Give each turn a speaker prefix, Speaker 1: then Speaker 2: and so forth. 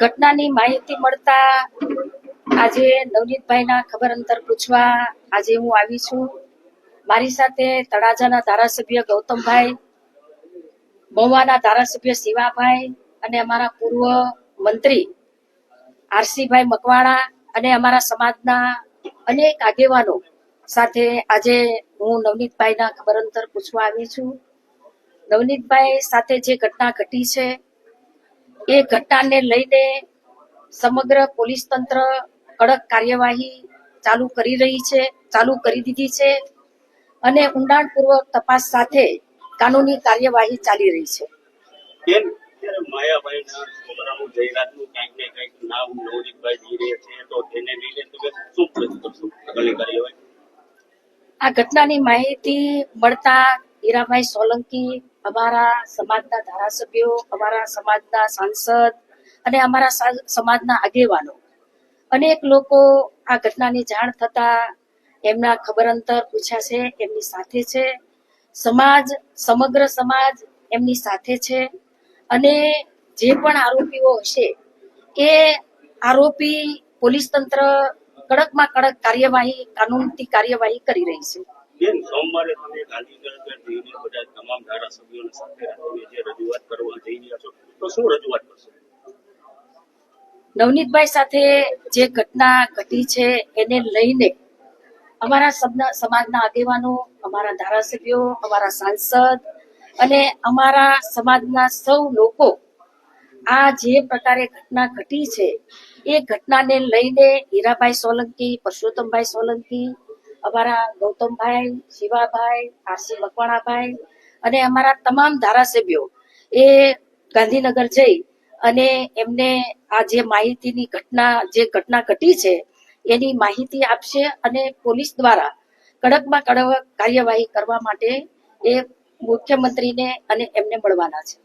Speaker 1: ઘટનાની માહિતી મળતા આજે નવનીતભાઈના ખબર અંતર પૂછવા આજે હું આવી છું. મારી સાથે તળાજાના ધારાસભ્ય ગૌતમભાઈ, મહુવાના ધારાસભ્ય શિવાભાઈ અને અમારા પૂર્વ મંત્રી આરસીભાઈ મકવાણા અને અમારા સમાજના અનેક આગેવાનો સાથે આજે હું નવનીતભાઈના ખબર અંતર પૂછવા આવી છું. નવનીતભાઈ સાથે જે ઘટના ઘટી છે એ ઘટનાને લઈને સમગ્ર પોલીસ તંત્ર કડક કાર્યવાહી ચાલુ કરી રહી છે ચાલુ કરી દીધી છે અને ઊંડાણપૂર્વક તપાસ સાથે કાનૂની કાર્યવાહી ચાલી રહી છે. આ ઘટનાની માહિતી મળતા હીરાભાઈ સોલંકી, અમારા સમાજના ધારાસભ્યો, અમારા સમાજના સાંસદ અને અમારા સમાજના આગેવાનો. અનેક લોકો આ ઘટનાની જાણ થતા એમના ખબર અંતર પૂછ્યા છે, એમની સાથે છે. સમાજ, સમગ્ર સમાજ એમની સાથે છે અને જે પણ આરોપીઓ હશે, એ આરોપી પોલીસ તંત્ર કડકમાં કડક કાર્યવાહી, કાનૂનથી કાર્યવાહી કરી રહી છે.
Speaker 2: બેન સોમવારે તમે ગાંધીનગર જઈને બધા તમામ ધારાસભ્યોને સાથે રાખીને જે રજૂઆત કરવા જઈ રહ્યા છો, તો શું રજૂઆત કરશો?
Speaker 1: નવનીતભાઈ સાથે જે ઘટના ઘટી છે, એને લઈને અમારા સમાજના આગેવાનો, અમારા ધારાસભ્યો, અમારા સાંસદ અને અમારા સમાજના સૌ લોકો આ જે પ્રકારે ઘટના ઘટી છે, એ ઘટનાને લઈને હીરાભાઈ સોલંકી, પરસોત્તમભાઈ સોલંકી અમારા ગૌતમભાઈ, શિવાભાઈ, આરસી મકવાણાભાઈ અને અમારા તમામ ધારાસભ્યો એ ગાંધીનગર જઈ અને એમને આ જે માહિતીની ઘટના, જે ઘટના ઘટી છે, એની માહિતી આપશે અને પોલીસ દ્વારા કડકમાં કડક કાર્યવાહી કરવા માટે એ મુખ્યમંત્રીને અને એમને મળવાના છે.